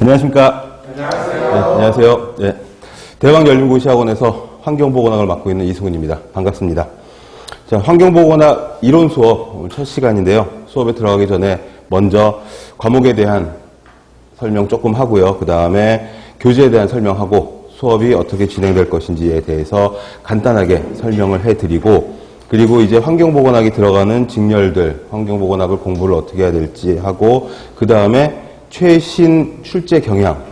안녕하십니까. 안녕하세요. 네, 안녕하세요. 네. 대왕 열린고시학원에서 환경보건학을 맡고 있는 이승훈입니다. 반갑습니다. 자, 환경보건학 이론 수업 오늘 첫 시간인데요. 수업에 들어가기 전에 먼저 과목에 대한 설명 조금 하고요. 그 다음에 교재에 대한 설명하고 수업이 어떻게 진행될 것인지에 대해서 간단하게 설명을 해드리고 그리고 이제 환경보건학이 들어가는 직렬들, 환경보건학을 공부를 어떻게 해야 될지 하고 그 다음에 최신 출제 경향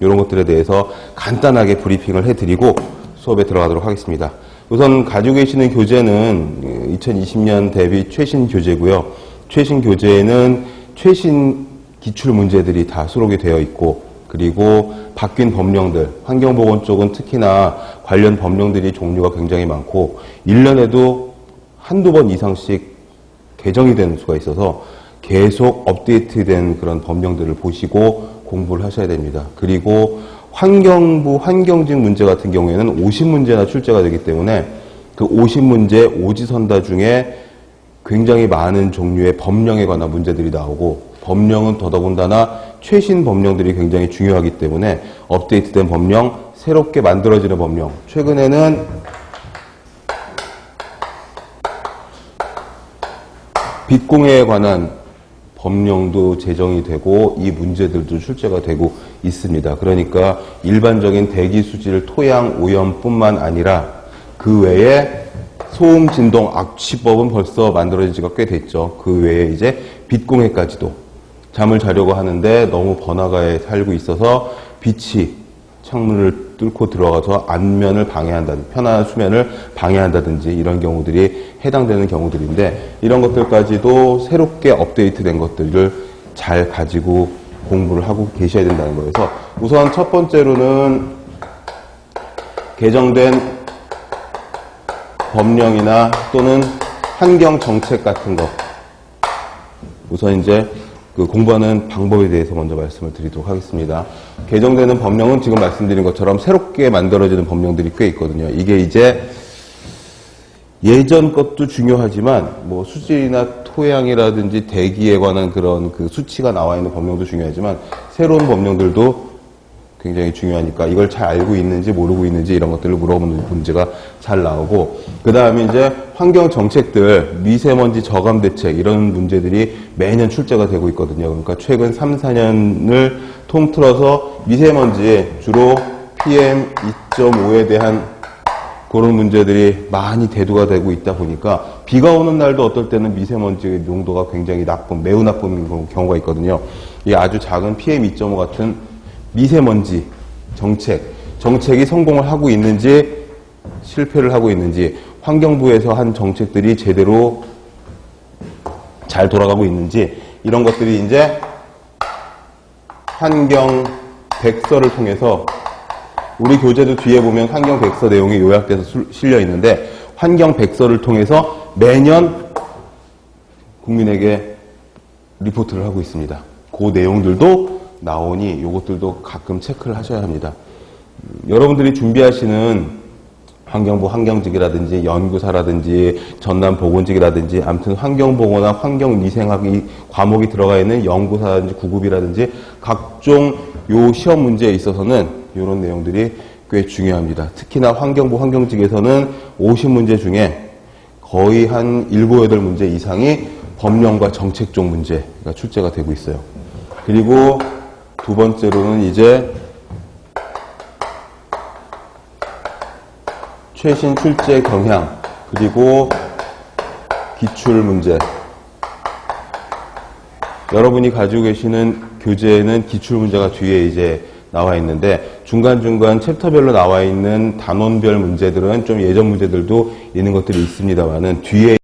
이런 것들에 대해서 간단하게 브리핑을 해드리고 수업에 들어가도록 하겠습니다. 우선 가지고 계시는 교재는 2020년 대비 최신 교재고요. 최신 교재에는 최신 기출 문제들이 다 수록이 되어 있고 그리고 바뀐 법령들, 환경보건 쪽은 특히나 관련 법령들이 종류가 굉장히 많고 1년에도 한두 번 이상씩 개정이 되는 수가 있어서 계속 업데이트된 그런 법령들을 보시고 공부를 하셔야 됩니다. 그리고 환경부 환경직 문제 같은 경우에는 50문제나 출제가 되기 때문에 그 50문제 오지선다 중에 굉장히 많은 종류의 법령에 관한 문제들이 나오고 법령은 더더군다나 최신 법령들이 굉장히 중요하기 때문에 업데이트된 법령, 새롭게 만들어지는 법령. 최근에는 빚공해에 관한 법령도 제정이 되고 이 문제들도 출제가 되고 있습니다. 그러니까 일반적인 대기 수질 토양 오염뿐만 아니라 그 외에 소음 진동 악취법은 벌써 만들어진 지가 꽤 됐죠. 그 외에 이제 빛공해까지도 잠을 자려고 하는데 너무 번화가에 살고 있어서 빛이 창문을 뚫고 들어가서 안면을 방해한다든지 편안한 수면을 방해한다든지 이런 경우들이 해당되는 경우들인데 이런 것들까지도 새롭게 업데이트된 것들을 잘 가지고 공부를 하고 계셔야 된다는 거여서 우선 첫 번째로는 개정된 법령이나 또는 환경 정책 같은 거. 우선 이제 그 공부하는 방법에 대해서 먼저 말씀을 드리도록 하겠습니다. 개정되는 법령은 지금 말씀드린 것처럼 새롭게 만들어지는 법령들이 꽤 있거든요. 이게 이제 예전 것도 중요하지만 뭐 수질이나 토양이라든지 대기에 관한 그런 그 수치가 나와 있는 법령도 중요하지만 새로운 법령들도 굉장히 중요하니까 이걸 잘 알고 있는지 모르고 있는지 이런 것들을 물어보는 문제가 잘 나오고 그 다음에 이제 환경 정책들 미세먼지 저감 대책 이런 문제들이 매년 출제가 되고 있거든요. 그러니까 최근 3, 4년을 통틀어서 미세먼지 주로 PM 2.5에 대한 그런 문제들이 많이 대두가 되고 있다 보니까 비가 오는 날도 어떨 때는 미세먼지 농도가 굉장히 나쁜 매우 나쁜 경우가 있거든요. 이 아주 작은 PM 2.5 같은 미세먼지 정책, 정책이 성공을 하고 있는지 실패를 하고 있는지 환경부에서 한 정책들이 제대로 잘 돌아가고 있는지 이런 것들이 이제 환경 백서를 통해서 우리 교재도 뒤에 보면 환경 백서 내용이 요약돼서 실려 있는데 환경 백서를 통해서 매년 국민에게 리포트를 하고 있습니다. 그 내용들도 나오니 이것들도 가끔 체크를 하셔야 합니다. 여러분들이 준비하시는 환경부 환경직이라든지 연구사라든지 전남 보건직이라든지 아무튼 환경보건학 환경위생학이 과목이 들어가 있는 연구사라든지 구급이라든지 각종 요 시험 문제에 있어서는 이런 내용들이 꽤 중요합니다. 특히나 환경부 환경직에서는 50문제 중에 거의 한 7, 8문제 이상이 법령과 정책적 문제가 출제가 되고 있어요. 그리고 두 번째로는 이제 최신 출제 경향 그리고 기출 문제. 여러분이 가지고 계시는 교재에는 기출 문제가 뒤에 이제 나와 있는데 중간중간 챕터별로 나와 있는 단원별 문제들은 좀 예전 문제들도 있는 것들이 있습니다만은 뒤에